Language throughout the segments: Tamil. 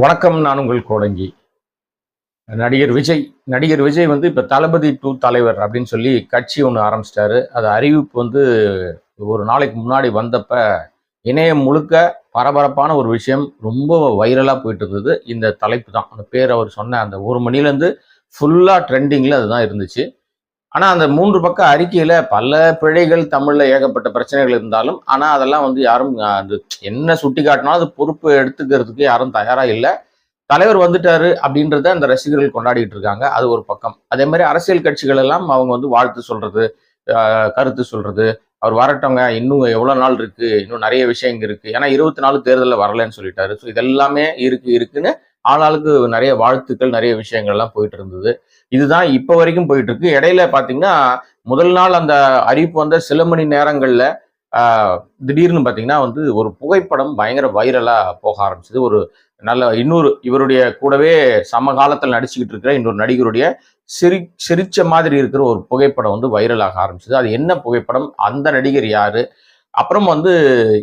வணக்கம் நான் உங்கள் கோடங்கி. நடிகர் விஜய் நடிகர் விஜய் வந்து இப்போ தளபதி டூ தலைவர் அப்படின்னு சொல்லி கட்சி ஒன்று ஆரம்பிச்சிட்டாரு. அது அறிவிப்பு வந்து ஒரு நாளைக்கு முன்னாடி வந்தப்ப இணையம் முழுக்க பரபரப்பான ஒரு விஷயம் ரொம்ப வைரலாக போயிட்டு இருந்தது. இந்த தலைப்பு தான். அந்த பேர் அவர் சொன்ன அந்த ஒரு மணிலேருந்து ஃபுல்லாக ட்ரெண்டிங்கில் அதுதான் இருந்துச்சு. ஆனால் அந்த மூன்று பக்க அறிக்கையில் பல பிழைகள் தமிழில் ஏகப்பட்ட பிரச்சனைகள் இருந்தாலும் ஆனால் அதெல்லாம் வந்து யாரும் அது என்ன சுட்டி காட்டினாலும் அது பொறுப்பு எடுத்துக்கிறதுக்கு யாரும் தயாராக இல்லை. தலைவர் வந்துட்டாரு அப்படின்றத அந்த ரசிகர்கள் கொண்டாடிட்டு இருக்காங்க. அது ஒரு பக்கம். அதே மாதிரி அரசியல் கட்சிகள் எல்லாம் அவங்க வந்து வாழ்த்து சொல்றது கருத்து சொல்றது. அவர் வரட்டவங்க இன்னும் எவ்வளோ நாள் இருக்கு? இன்னும் நிறைய விஷயங்க இருக்கு. ஏன்னா இருபத்தி நாலு தேர்தலில் வரலன்னு சொல்லிட்டாரு. ஸோ இதெல்லாமே இருக்கு இருக்குன்னு ஆளாளுக்கு நிறைய வாழ்த்துக்கள் நிறைய விஷயங்கள் எல்லாம் போயிட்டு இருந்தது இதுதான் இப்போ வரைக்கும் போயிட்டு இருக்கு இடையில பாத்தீங்கன்னா முதல் நாள் அந்த அறிவிப்பு வந்த சில மணி நேரங்கள்ல ஆஹ், திடீர்னு பாத்தீங்கன்னா வந்து ஒரு புகைப்படம் பயங்கர வைரலா போக ஆரம்பிச்சது. ஒரு நல்ல இன்னொரு இவருடைய கூடவே சமகாலத்தில் நடிச்சுக்கிட்டு இருக்கிற இன்னொரு நடிகருடைய சிரி சிரிச்ச மாதிரி இருக்கிற ஒரு புகைப்படம் வந்து வைரலாக ஆரம்பிச்சது. அது என்ன புகைப்படம்? அந்த நடிகர் யாரு? அப்புறம் வந்து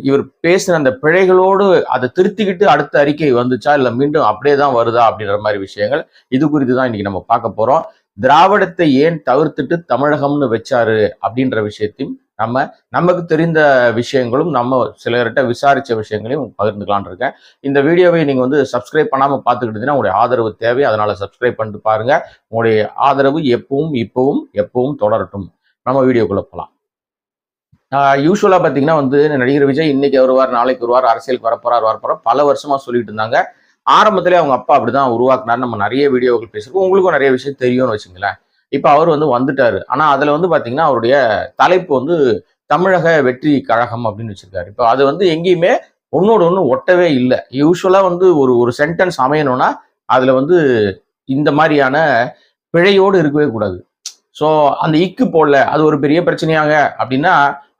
இவர் பேசின அந்த பிழைகளோடு அதை திருத்திக்கிட்டு அடுத்த அறிக்கை வந்துச்சா இல்லை மீண்டும் அப்படியே தான் வருதா அப்படின்ற மாதிரி விஷயங்கள். இது குறித்து தான் இன்னைக்கு நம்ம பார்க்க போறோம். திராவிடத்தை ஏன் தவிர்த்துட்டு தமிழகம்னு வச்சாரு அப்படின்ற விஷயத்தையும் நம்ம நமக்கு தெரிந்த விஷயங்களும் நம்ம சிலர்கிட்ட விசாரிச்ச விஷயங்களையும் பகிர்ந்துக்கலான் இருக்கேன். இந்த வீடியோவை நீங்க வந்து சப்ஸ்கிரைப் பண்ணாம பார்த்துக்கிட்டு உங்களுடைய ஆதரவு தேவை. அதனால சப்ஸ்கிரைப் பண்ணிட்டு பாருங்க. உங்களுடைய ஆதரவு எப்பவும் இப்பவும் எப்பவும் தொடரட்டும். நம்ம வீடியோக்குள்ள போகலாம் யூஸ்வலாக பார்த்தீங்கன்னா வந்து நடிகர் விஜய் இன்னைக்கு வருவார் நாளைக்கு வருவார் அரசியலுக்கு வரப்போறார் வரப்போறார். பல வருஷமா சொல்லிட்டு இருந்தாங்க. ஆரம்பத்திலே அவங்க அப்பா அப்படிதான் உருவாக்குனாரு. நம்ம நிறைய வீடியோக்கள் பேசிருக்கோம் உங்களுக்கும் நிறைய விஷயம் தெரியும்னு வச்சுங்களேன். இப்போ அவர் வந்து வந்துட்டாரு. ஆனால் அதில் வந்து பார்த்தீங்கன்னா அவருடைய தலைப்பு வந்து தமிழக வெற்றி கழகம் அப்படின்னு வச்சிருக்காரு. இப்போ அது வந்து எங்கேயுமே ஒன்னோட ஒன்று ஒட்டவே இல்லை. யூஸ்வலாக வந்து ஒரு ஒரு சென்டென்ஸ் அமையணும்னா அதில் வந்து இந்த மாதிரியான பிழையோடு இருக்கவே கூடாது. ஸோ அந்த இக்கு போடல அது ஒரு பெரிய பிரச்சனையாங்க அப்படின்னா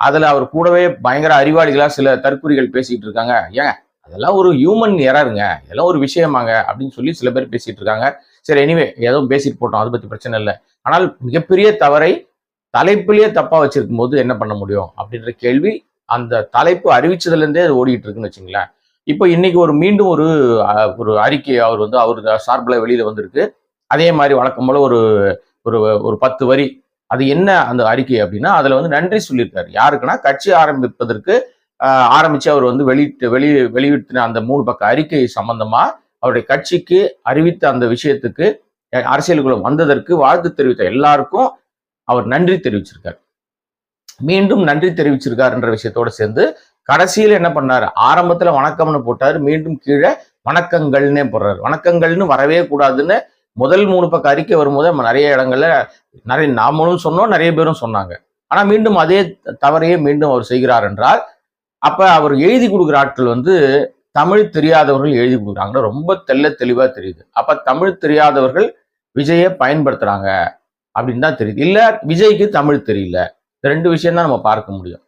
அதில் அவர் கூடவே பயங்கர அறிவாளிகளாக சில தற்குறிகள் பேசிகிட்டு இருக்காங்க. ஏங்க அதெல்லாம் ஒரு ஹியூமன் எரருங்க இதெல்லாம் ஒரு விஷயமாங்க அப்படின்னு சொல்லி சில பேர் பேசிகிட்டு இருக்காங்க. சரி எனிவே ஏதோ பேசிட்டு போட்டோம் அதை பற்றி பிரச்சனை இல்லை. ஆனால் மிகப்பெரிய தவறை தலைப்பிலேயே தப்பாக வச்சிருக்கும் போது என்ன பண்ண முடியும்? அப்படின்ற கேள்வி அந்த தலைப்பு அறிவிச்சதுலேருந்தே அது ஓடிக்கிட்டு இருக்குன்னு வச்சுங்களேன். இப்போ இன்னைக்கு ஒரு மீண்டும் ஒரு ஒரு அறிக்கை அவர் வந்து அவர் சார்பில் வெளியில் வந்திருக்கு. அதே மாதிரி வழக்கம் போல ஒரு ஒரு ஒரு பத்து வரி. அது என்ன அந்த அறிக்கை அப்படின்னா அதுல வந்து நன்றி சொல்லியிருக்காரு. யாருக்குன்னா கட்சி ஆரம்பிப்பதற்கு ஆரம்பிச்சு அவர் வந்து வெளியிட்டு வெளி வெளியிட்டின அந்த மூணு பக்க அறிக்கை சம்பந்தமா அவருடைய கட்சிக்கு அறிவித்த அந்த விஷயத்துக்கு அரசியலுக்குள்ள வந்ததற்கு வாழ்த்து தெரிவித்த எல்லாருக்கும் அவர் நன்றி தெரிவிச்சிருக்கார். மீண்டும் நன்றி தெரிவிச்சிருக்காருன்ற விஷயத்தோட சேர்ந்து கடைசியில் என்ன பண்ணாரு? ஆரம்பத்துல வணக்கம்னு போட்டாரு மீண்டும் கீழே வணக்கங்கள்னே போடுறாரு. வணக்கங்கள்னு வரவே கூடாதுன்னு முதல் மூணு பக்கம் அறிக்கை வரும்போது நம்ம நிறைய இடங்கள்ல நிறைய நாமளும் சொன்னோம் நிறைய பேரும் சொன்னாங்க. ஆனா மீண்டும் அதே தவறையே மீண்டும் அவர் செய்கிறார் என்றால் அப்ப அவர் எழுதி கொடுக்குற ஆட்கள் வந்து தமிழ் தெரியாதவர்கள் எழுதி கொடுக்குறாங்க ரொம்ப தெள்ள தெளிவா தெரியுது. அப்ப தமிழ் தெரியாதவர்கள் விஜயை பயன்படுத்துறாங்க அப்படின்னு தான் தெரியுது. இல்ல விஜய்க்கு தமிழ் தெரியல. ரெண்டு விஷயம் தான் நம்ம பார்க்க முடியும்.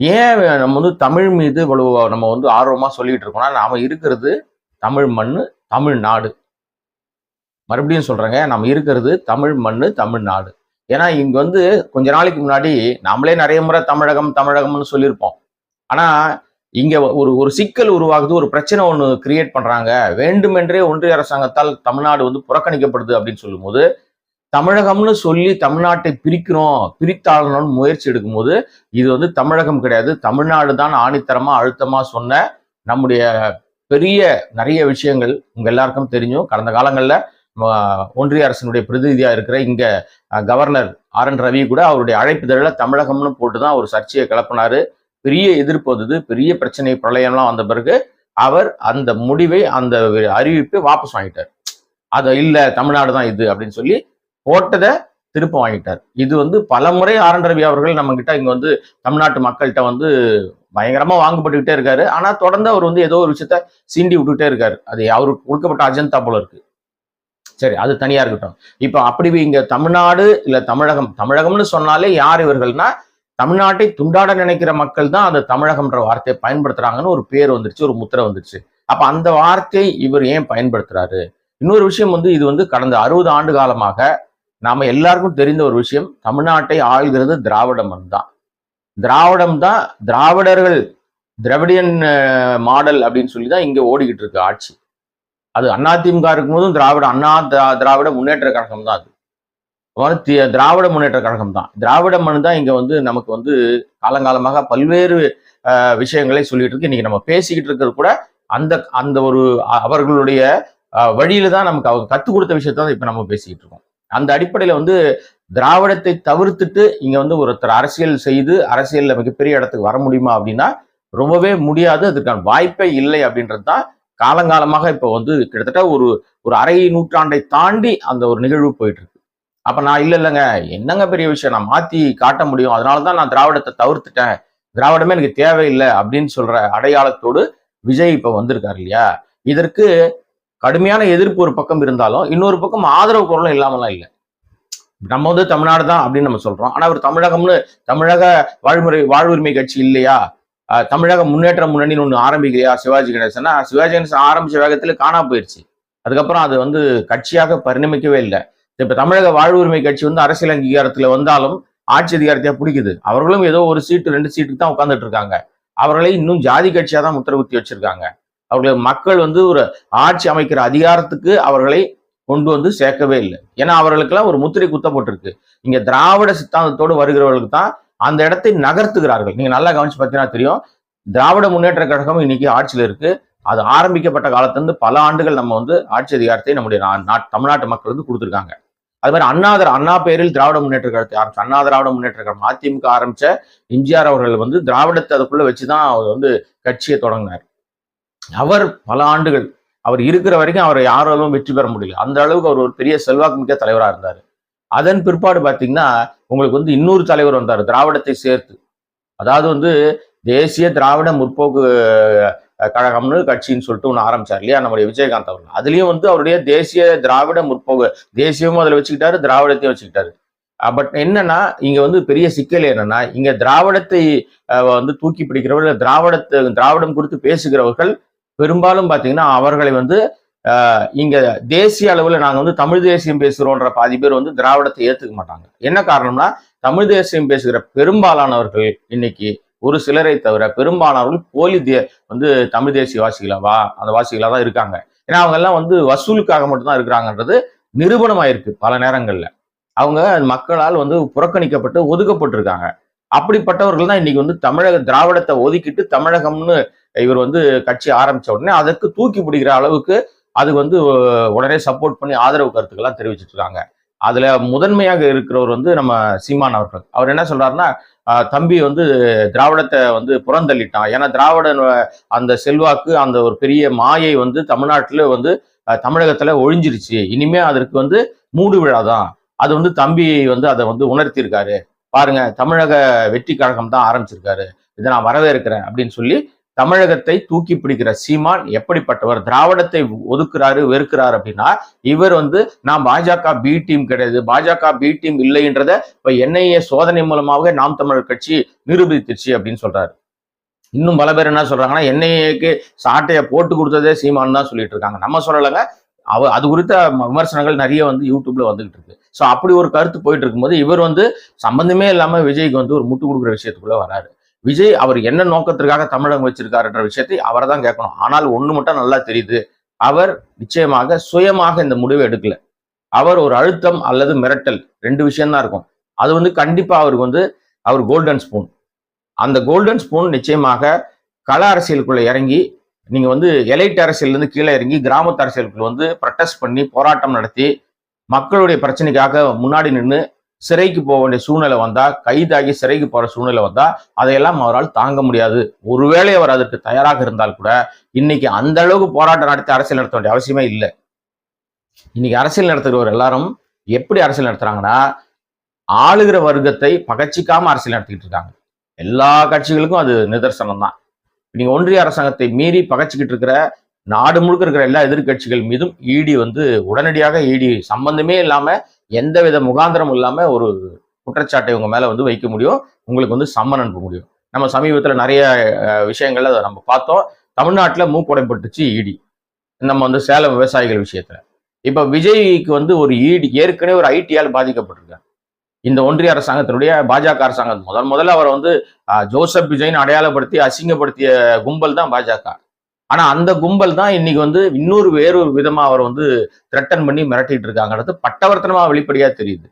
ஏன் நம்ம வந்து தமிழ் மீது இவ்வளவு நம்ம வந்து ஆர்வமாக சொல்லிட்டு இருக்கோம்னா நாம இருக்கிறது தமிழ் மண் தமிழ்நாடு மறுபடியும் சொல்கிறேங்க நம்ம இருக்கிறது தமிழ் மண் தமிழ்நாடு ஏன்னா இங்கே வந்து கொஞ்ச நாளைக்கு முன்னாடி நாமளே நிறைய முறை தமிழகம் தமிழகம்னு சொல்லியிருப்போம். ஆனால் இங்கே ஒரு ஒரு சிக்கல் உருவாகுது ஒரு பிரச்சனை ஒன்று கிரியேட் பண்ணுறாங்க வேண்டுமென்றே ஒன்றிய அரசாங்கத்தால் தமிழ்நாடு வந்து புறக்கணிக்கப்படுது அப்படின்னு சொல்லும்போது தமிழகம்னு சொல்லி தமிழ்நாட்டை பிரிக்கிறோம் பிரித்தாளணும்னு முயற்சி எடுக்கும்போது இது வந்து தமிழகம் கிடையாது. தமிழ்நாடு தான் ஆணித்தரமாக அழுத்தமாக சொன்ன நம்முடைய பெரிய நிறைய விஷயங்கள் உங்கள் எல்லாருக்கும் தெரியும். கடந்த காலங்களில் ஒன்றிய அரசினுடைய பிரதிநிதியாக இருக்கிற இங்கே கவர்னர் ஆர் என் ரவி கூட அவருடைய அழைப்புதழில் தமிழகம்னு போட்டு தான் ஒரு சர்ச்சையை கிளப்பினார். பெரிய எதிர்ப்பு வந்தது. பெரிய பிரச்சனை பிரளயம்லாம் வந்த பிறகு அவர் அந்த முடிவை அந்த அறிவிப்பை வாபஸ் வாங்கிட்டார். அது இல்லை தமிழ்நாடு தான் இது அப்படின்னு சொல்லி போட்டதை திருப்ப வாங்கிட்டார். இது வந்து பல முறை ஆர் என் ரவி அவர்கள் நம்ம கிட்ட இங்க வந்து தமிழ்நாட்டு மக்கள்கிட்ட வந்து பயங்கரமா வாங்கப்பட்டுக்கிட்டே இருக்காரு. ஆனா தொடர்ந்து அவர் வந்து ஏதோ ஒரு விஷயத்த சீண்டி விட்டுக்கிட்டே இருக்காரு. அது அவருக்கு கொடுக்கப்பட்ட அஜந்தா போல இருக்கு. சரி அது தனியா இருக்கட்டும். இப்போ அப்படி இங்க தமிழ்நாடு இல்ல தமிழகம் தமிழகம்னு சொன்னாலே யார் இவர்கள்னா தமிழ்நாட்டை துண்டாட நினைக்கிற மக்கள் தான் அந்த தமிழகம்ன்ற வார்த்தையை பயன்படுத்துறாங்கன்னு ஒரு பேர் வந்துருச்சு ஒரு முத்திரை வந்துருச்சு. அப்ப அந்த வார்த்தையை இவர் ஏன் பயன்படுத்துறாரு? இன்னொரு விஷயம் வந்து இது வந்து கடந்த அறுபது ஆண்டு காலமாக நாம எல்லாருக்கும் தெரிந்த ஒரு விஷயம் தமிழ்நாட்டை ஆள்கிறது திராவிடம் தான் திராவிடம் தான் திராவிடர்கள் திராவிடியன் மாடல் அப்படின்னு சொல்லி தான் இங்கே ஓடிக்கிட்டு இருக்கு ஆட்சி. அது அதிமுக இருக்கும்போதும் திராவிட அண்ணா திராவிட முன்னேற்ற கழகம் தான் அது. திராவிட முன்னேற்ற கழகம் தான். திராவிட மனு தான் இங்க வந்து நமக்கு வந்து காலங்காலமாக பல்வேறு விஷயங்களை சொல்லிட்டு இருக்கு. இன்னைக்கு நம்ம பேசிக்கிட்டு இருக்கிறது கூட அந்த அந்த ஒரு அவர்களுடைய வழியில தான் நமக்கு அவங்க கத்துக் கொடுத்த விஷயத்தான் இப்ப நம்ம பேசிக்கிட்டு இருக்கோம். அந்த அடிப்படையில வந்து திராவிடத்தை தவிர்த்துட்டு இங்க வந்து ஒருத்தர் அரசியல் செய்து அரசியலில் மிகப்பெரிய இடத்துக்கு வர முடியுமா அப்படின்னா ரொம்பவே முடியாது. அதுக்கான வாய்ப்பே இல்லை அப்படின்றது தான் காலங்காலமாக இப்போ வந்து கிட்டத்தட்ட ஒரு ஒரு அரை நூற்றாண்டை தாண்டி அந்த ஒரு நிகழ்வு போயிட்டு இருக்கு அப்ப நான் இல்லை இல்லைங்க. என்னங்க பெரிய விஷயம்? நான் மாத்தி காட்ட முடியும். அதனால தான் நான் திராவிடத்தை தவிர்த்துட்டேன். திராவிடமே எனக்கு தேவையில்லை அப்படின்னு சொல்ற அடையாளத்தோடு விஜய் இப்ப வந்திருக்காரு இல்லையா? இதற்கு கடுமையான எதிர்ப்பு ஒரு பக்கம் இருந்தாலும் இன்னொரு பக்கம் ஆதரவு குரலும் இல்லாமலாம் இல்லை. நம்ம வந்து தமிழ்நாடு தான் அப்படின்னு நம்ம சொல்றோம். ஆனா அவர் தமிழகம்னு தமிழக வாழ்முறை வாழ்வுரிமை கட்சி இல்லையா? தமிழக முன்னேற்ற முன்னணின்னு ஒன்று ஆரம்பிக்கலையா சிவாஜி கணேசன்னா சிவாஜி கணேசன் ஆரம்பிச்ச வேகத்தில் காணா போயிடுச்சு அதுக்கப்புறம் அது வந்து கட்சியாக பரிணமிக்கவே இல்லை. இப்ப தமிழக வாழ்வுரிமை கட்சி வந்து அரசியல் அங்கீகாரத்துல வந்தாலும் ஆட்சி அதிகாரத்தையா பிடிக்குது. அவர்களும் ஏதோ ஒரு சீட்டு ரெண்டு சீட்டுக்கு தான் உட்காந்துட்டு இருக்காங்க. அவர்களை இன்னும் ஜாதி கட்சியா தான் முத்திரகுத்தி வச்சிருக்காங்க. அவர்களை மக்கள் வந்து ஒரு ஆட்சி அமைக்கிற அதிகாரத்துக்கு அவர்களை கொண்டு வந்து சேர்க்கவே இல்லை. ஏன்னா அவர்களுக்கெல்லாம் ஒரு முத்திரை குத்தப்பட்டிருக்கு இங்க திராவிட சித்தாந்தத்தோடு வருகிறவர்களுக்கு தான் அந்த இடத்தை நகர்த்துகிறார்கள். நீங்க நல்லா கவனிச்சு பார்த்தீங்கன்னா தெரியும். திராவிட முன்னேற்ற கழகம் இன்னைக்கு ஆட்சியில் இருக்கு. அது ஆரம்பிக்கப்பட்ட காலத்திலிருந்து பல ஆண்டுகள் நம்ம வந்து ஆட்சி அதிகாரத்தை நம்முடைய நா- தமிழ்நாட்டு மக்கள் வந்து கொடுத்துருக்காங்க. அது மாதிரி அண்ணாதர் அண்ணா பேரில் திராவிட முன்னேற்ற கழகத்தை ஆரம்பிச்சு அண்ணா திராவிட முன்னேற்ற கழகம் அதிமுக ஆரம்பிச்ச எம்ஜிஆர் அவர்கள் வந்து திராவிடத்தை அதுக்குள்ள வச்சுதான் அவர் வந்து கட்சியை தொடங்கினார். அவர் பல ஆண்டுகள் அவர் இருக்கிற வரைக்கும் அவரை யாராலும் வெற்றி பெற முடியல. அந்த அளவுக்கு அவர் ஒரு பெரிய செல்வாக்கு மிக்க தலைவராக இருந்தார். அதன் பிற்பாடு பார்த்தீங்கன்னா உங்களுக்கு வந்து இன்னொரு தலைவர் வந்தார் திராவிடத்தை சேர்த்து. அதாவது வந்து தேசிய திராவிட முற்போக்கு கழகம்னு கட்சின்னு சொல்லிட்டு ஒன்று ஆரம்பிச்சார் இல்லையா நம்முடைய விஜயகாந்த் அவர்கள். அதுலேயும் வந்து அவருடைய தேசிய திராவிட முற்போக்கு தேசியமும் அதில் வச்சுக்கிட்டாரு திராவிடத்தையும் வச்சுக்கிட்டாரு. பட் என்னன்னா இங்க வந்து பெரிய சிக்கல் என்னன்னா இங்க திராவிடத்தை வந்து தூக்கி பிடிக்கிறவர்கள் திராவிடத்தை திராவிடம் குறித்து பேசுகிறவர்கள் பெரும்பாலும் பாத்தீங்கன்னா அவர்களை வந்து இங்க தேசிய அளவில் நாங்கள் வந்து தமிழ் தேசியம் பேசுகிறோன்ற பாதி பேர் வந்து திராவிடத்தை ஏற்றுக்க மாட்டாங்க. என்ன காரணம்னா தமிழ் தேசியம் பேசுகிற பெரும்பாலானவர்கள் இன்னைக்கு ஒரு சிலரை தவிர பெரும்பாலானவர்கள் போலி தே வந்து தமிழ் தேசிய வாசிகளா வா அந்த வாசிகளா தான் இருக்காங்க. ஏன்னா அவங்க எல்லாம் வந்து வசூலுக்காக மட்டும்தான் இருக்கிறாங்கன்றது நிரூபணமாயிருக்கு பல நேரங்கள்ல. அவங்க மக்களால் வந்து புறக்கணிக்கப்பட்டு ஒதுக்கப்பட்டிருக்காங்க. அப்படிப்பட்டவர்கள் தான் இன்னைக்கு வந்து தமிழக திராவிடத்தை ஒதுக்கிட்டு தமிழகம்னு இவர் வந்து கட்சி ஆரம்பிச்ச உடனே அதற்கு தூக்கி பிடிக்கிற அளவுக்கு அது வந்து உடனே சப்போர்ட் பண்ணி ஆதரவு கருத்துக்கள்லாம் தெரிவிச்சிட்டு இருக்காங்க அதுல முதன்மையாக இருக்கிறவர் வந்து நம்ம சீமான் அவர்கள். அவர் என்ன சொல்றாருன்னா தம்பி வந்து திராவிடத்தை வந்து புறந்தள்ளிட்டான். ஏன்னா திராவிட அந்த செல்வாக்கு அந்த ஒரு பெரிய மாயை வந்து தமிழ்நாட்டில் வந்து தமிழகத்தில் தமிழகத்துல ஒழிஞ்சிருச்சு. இனிமே அதற்கு வந்து மூடு விழா தான். அது வந்து தம்பி வந்து அதை வந்து உணர்த்தியிருக்காரு. பாருங்க தமிழக வெற்றி கழகம் தான் ஆரம்பிச்சிருக்காரு. இதை நான் வரவேற்கிறேன் அப்படின்னு சொல்லி தமிழகத்தை தூக்கி பிடிக்கிற சீமான் எப்படிப்பட்டவர்? திராவிடத்தை ஒதுக்குறாரு வெறுக்கிறார் அப்படின்னா இவர் வந்து நான் பாஜக பி டீம் கிடையாது. பாஜக பி டீம் இல்லைன்றத இப்ப என்ஐஏ சோதனை மூலமாக நாம் தமிழர் கட்சி நிரூபித்துச்சு அப்படின்னு சொல்றாரு. இன்னும் பல பேர் என்ன சொல்றாங்கன்னா என்ஐஏக்கு சாட்டையை போட்டு கொடுத்ததே சீமான் தான் சொல்லிட்டு இருக்காங்க. நம்ம சொல்லலைங்க. அவ அது குறித்த விமர்சனங்கள் நிறைய வந்து யூடியூப்ல வந்துகிட்டு இருக்கு. ஸோ அப்படி ஒரு கருத்து போயிட்டு இருக்கும்போது இவர் வந்து சம்பந்தமே இல்லாம விஜய்க்கு வந்து ஒரு முட்டு கொடுக்குற விஷயத்துக்குள்ள வராரு. விஜய் அவர் என்ன நோக்கத்திற்காக தமிழகம் வச்சிருக்காருன்ற விஷயத்தை அவரை தான் கேட்கணும். ஆனால் ஒன்று மட்டும் நல்லா தெரியுது. அவர் நிச்சயமாக சுயமாக இந்த முடிவை எடுக்கல. அவர் ஒரு அழுத்தம் அல்லது மிரட்டல் ரெண்டு விஷயம் தான் இருக்கும். அது வந்து கண்டிப்பாக அவருக்கு வந்து அவர் கோல்டன் ஸ்பூன் அந்த கோல்டன் ஸ்பூன் நிச்சயமாக கள அரசியலுக்குள்ள இறங்கி நீங்கள் வந்து எலைட் அரசியல்ல இருந்து கீழே இறங்கி கிராமத்து அரசியலுக்குள்ள வந்து ப்ரொட்டஸ்ட் பண்ணி போராட்டம் நடத்தி மக்களுடைய பிரச்சனைக்காக முன்னாடி நின்று சிறைக்கு போக வேண்டிய சூழ்நிலை வந்தா கைதாகி சிறைக்கு போற சூழ்நிலை வந்தா அதையெல்லாம் அவரால் தாங்க முடியாது. ஒருவேளை அவர் அதற்கு தயாராக இருந்தால் கூட இன்னைக்கு அந்த அளவுக்கு போராட்டம் நடத்தி அரசியல் நடத்த வேண்டிய அவசியமே இல்லை. இன்னைக்கு அரசியல் நடத்துகிறவர் எல்லாரும் எப்படி அரசியல் நடத்துறாங்கன்னா ஆளுகிற வர்க்கத்தை பகச்சிக்காம அரசியல் நடத்திக்கிட்டு இருக்காங்க. எல்லா கட்சிகளுக்கும் அது நிதர்சனம் தான். நீங்க ஒன்றிய அரசாங்கத்தை மீறி பகச்சிக்கிட்டு இருக்கிற நாடு முழுக்க இருக்கிற எல்லா எதிர்க்கட்சிகள் மீதும் இடி வந்து உடனடியாக இடி சம்பந்தமே இல்லாம எந்தவித முகாந்திரம் இல்லாமல் ஒரு குற்றச்சாட்டை உங்கள் மேலே வந்து வைக்க முடியும். உங்களுக்கு வந்து சம்மன் அனுப்ப முடியும். நம்ம சமீபத்தில் நிறைய விஷயங்கள்ல அதை நம்ம பார்த்தோம். தமிழ்நாட்டில் மூக்குடைப்பட்டுச்சு இடி. நம்ம வந்து சேலம் விவசாயிகள் விஷயத்துல. இப்போ விஜய்க்கு வந்து ஒரு ஈடி ஏற்கனவே ஒரு ஐடியால் பாதிக்கப்பட்டிருக்காரு இந்த ஒன்றிய அரசாங்கத்தினுடைய பாஜக அரசாங்கம். முதல் முதல்ல அவரை வந்து ஜோசப் விஜய்னு அடையாளப்படுத்தி அசிங்கப்படுத்திய கும்பல் தான் பாஜக. ஆனா அந்த கும்பல் தான் இன்னைக்கு வந்து இன்னொரு வேறொரு விதமா அவர் வந்து த்ரெட்டன் பண்ணி மிரட்டிட்டு இருக்காங்கிறது பட்டவர்த்தனமா வெளிப்படையா தெரியுது.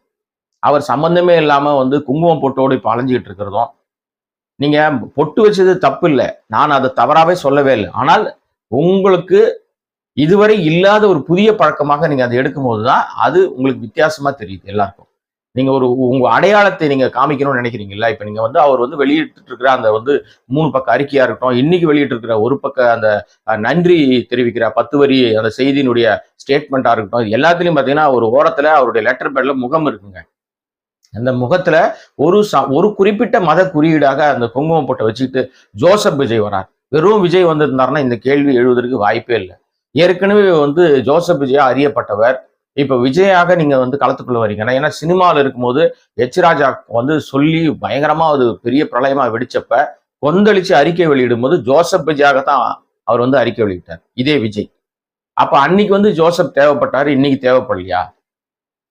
அவர் சம்பந்தமே இல்லாம வந்து குங்குமம் பொட்டோடு இப்போ அலைஞ்சிக்கிட்டு இருக்கிறதும். நீங்க பொட்டு வச்சது தப்பு இல்லை. நான் அதை தவறாவே சொல்லவே இல்லை. ஆனால் உங்களுக்கு இதுவரை இல்லாத ஒரு புதிய பழக்கமாக நீங்க அதை எடுக்கும்போது தான் அது உங்களுக்கு வித்தியாசமா தெரியுது எல்லாருக்கும். நீங்க ஒரு உங்க அடையாளத்தை நீங்க காமிக்கணும்னு நினைக்கிறீங்கல்ல? இப்ப நீங்க வந்து அவர் வந்து வெளியிட்டு இருக்கிற அந்த வந்து மூணு பக்க அறிக்கையா இருக்கட்டும் இன்னைக்கு வெளியிட்டு இருக்கிற ஒரு பக்க அந்த நன்றி தெரிவிக்கிற பத்து வரி அந்த செய்தியினுடைய ஸ்டேட்மெண்டா இருக்கட்டும் எல்லாத்துலயும் பாத்தீங்கன்னா ஒரு ஓரத்துல அவருடைய லெட்டர் பேட்ல முகம் இருக்குங்க. அந்த முகத்துல ஒரு ச- ஒரு குறிப்பிட்ட மத குறியீடாக அந்த குங்குமம் போட்டை வச்சுக்கிட்டு ஜோசப் விஜய் வரார். வெறும் விஜய் வந்திருந்தாருன்னா இந்த கேள்வி எழுவதற்கு வாய்ப்பே இல்லை. ஏற்கனவே வந்து ஜோசப் விஜயா அறியப்பட்டவர். இப்போ விஜயாக நீங்கள் வந்து களத்துக்குள்ளே வரீங்க. ஏன்னா சினிமாவில் இருக்கும்போது எச் ராஜா வந்து சொல்லி பயங்கரமாக அது பெரிய பிரளயமாக வெடிச்சப்ப கொந்தளிச்சு அறிக்கை வெளியிடும் போது ஜோசப் விஜயாக தான் அவர் வந்து அறிக்கை வெளியிட்டார். இதே விஜய். அப்போ அன்னைக்கு வந்து ஜோசப் தேவைப்பட்டார் இன்னைக்கு தேவைப்படலையா?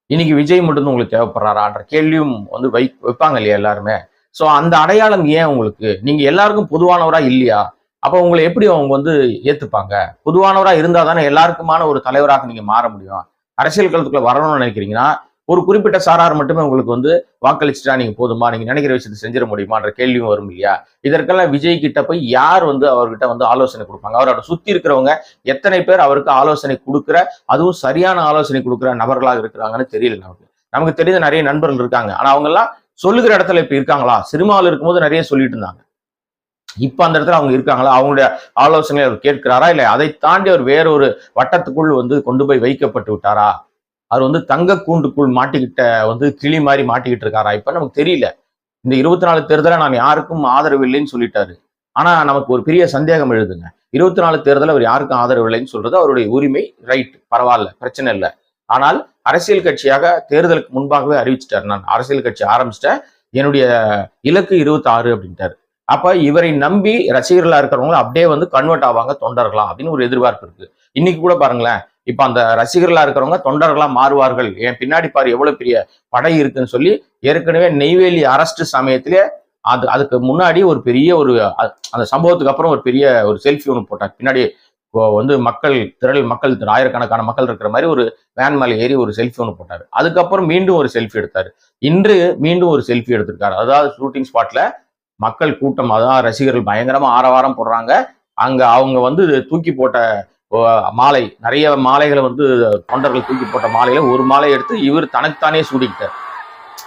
இன்னைக்கு விஜய் மட்டும் உங்களுக்கு தேவைப்படுறாரான்ற கேள்வியும் வந்து வை வைப்பாங்க இல்லையா எல்லாருமே? ஸோ அந்த அடையாளம் ஏன் உங்களுக்கு? நீங்கள் எல்லாருக்கும் பொதுவானவரா இல்லையா? அப்போ உங்களை எப்படி அவங்க வந்து ஏற்றுப்பாங்க பொதுவானவராக இருந்தால் தானே எல்லாருக்குமான ஒரு தலைவராக நீங்கள் மாற முடியும். அரசியல் களத்துக்குள்ள வரணும்னு நினைக்கிறீங்கன்னா ஒரு குறிப்பிட்ட சாரார் மட்டுமே உங்களுக்கு வந்து வாக்களிச்சுட்டா நீங்க போதுமா? நீங்க நினைக்கிற விஷயத்தை செஞ்சிட முடியுமான்ற கேள்வியும் வரும் இல்லையா? இதற்கெல்லாம் விஜய் கிட்ட போய் யார் வந்து அவர்கிட்ட வந்து ஆலோசனை கொடுப்பாங்க? அவரோட சுத்தி இருக்கிறவங்க எத்தனை பேர் அவருக்கு ஆலோசனை கொடுக்குற அதுவும் சரியான ஆலோசனை கொடுக்குற நபர்களாக இருக்கிறாங்கன்னு தெரியல நமக்கு. நமக்கு தெரிஞ்ச நிறைய நண்பர்கள் இருக்காங்க. ஆனா அவங்க எல்லாம் சொல்லுகிற இடத்துல இப்ப இருக்காங்களா? சினிமாவில் இருக்கும்போது நிறைய சொல்லிட்டு இருந்தாங்க. இப்போ அந்த இடத்துல அவங்க இருக்காங்களா? அவங்களுடைய ஆலோசனை அவர் கேட்கிறாரா? இல்லை அதை தாண்டி அவர் வேறொரு வட்டத்துக்குள் வந்து கொண்டு போய் வைக்கப்பட்டு விட்டாரா? அவர் வந்து தங்க கூண்டுக்குள் மாட்டிக்கிட்ட வந்து கிளி மாதிரி மாட்டிக்கிட்டு இருக்காரா? இப்போ நமக்கு தெரியல. இந்த இருபத்தி நாலு தேர்தலை நான் யாருக்கும் ஆதரவு இல்லைன்னு சொல்லிட்டாரு. ஆனால் நமக்கு ஒரு பெரிய சந்தேகம் எழுதுங்க. இருபத்தி நாலு தேர்தல் அவர் யாருக்கும் ஆதரவு இல்லைன்னு சொல்றது அவருடைய உரிமை ரைட் பரவாயில்ல பிரச்சனை இல்லை. ஆனால் அரசியல் கட்சியாக தேர்தலுக்கு முன்பாகவே அறிவிச்சிட்டார். நான் அரசியல் கட்சி ஆரம்பிச்சிட்டேன். என்னுடைய இலக்கு இருபத்தி ஆறு அப்படின்ட்டாரு. அப்ப இவரை நம்பி ரசிகர்களா இருக்கிறவங்க அப்படியே வந்து கன்வெர்ட் ஆவாங்க தொண்டர்களா அப்படின்னு ஒரு எதிர்பார்ப்பு இருக்கு. இன்னைக்கு கூட பாருங்களேன் இப்ப அந்த ரசிகர்களா இருக்கிறவங்க தொண்டர்களா மாறுவார்கள். என் பின்னாடி பாரு எவ்வளவு பெரிய படை இருக்குன்னு சொல்லி ஏற்கனவே நெய்வேலி அரஸ்ட் சமயத்திலே அது அதுக்கு முன்னாடி ஒரு பெரிய ஒரு அந்த சம்பவத்துக்கு அப்புறம் ஒரு பெரிய ஒரு செல்ஃபி ஒன்று போட்டார். பின்னாடி இப்போ வந்து மக்கள் திரள் மக்கள் ஆயிரக்கணக்கான மக்கள் இருக்கிற மாதிரி ஒரு வேன் மேலே ஏறி ஒரு செல்ஃபி ஒன்று போட்டார். அதுக்கப்புறம் மீண்டும் ஒரு செல்ஃபி எடுத்தார். இன்று மீண்டும் ஒரு செல்ஃபி எடுத்திருக்காரு. அதாவது ஷூட்டிங் ஸ்பாட்டில் மக்கள் கூட்டம் அதான் ரசிகர்கள் பயங்கரமா ஆரவாரம் போடுறாங்க. அங்க அவங்க வந்து தூக்கி போட்ட ஓ, மாலை நிறைய மாலைகளை வந்து தொண்டர்கள் தூக்கி போட்ட மாலையில ஒரு மாலை எடுத்து இவர் தனக்குத்தானே சூடிக்கிட்டார்.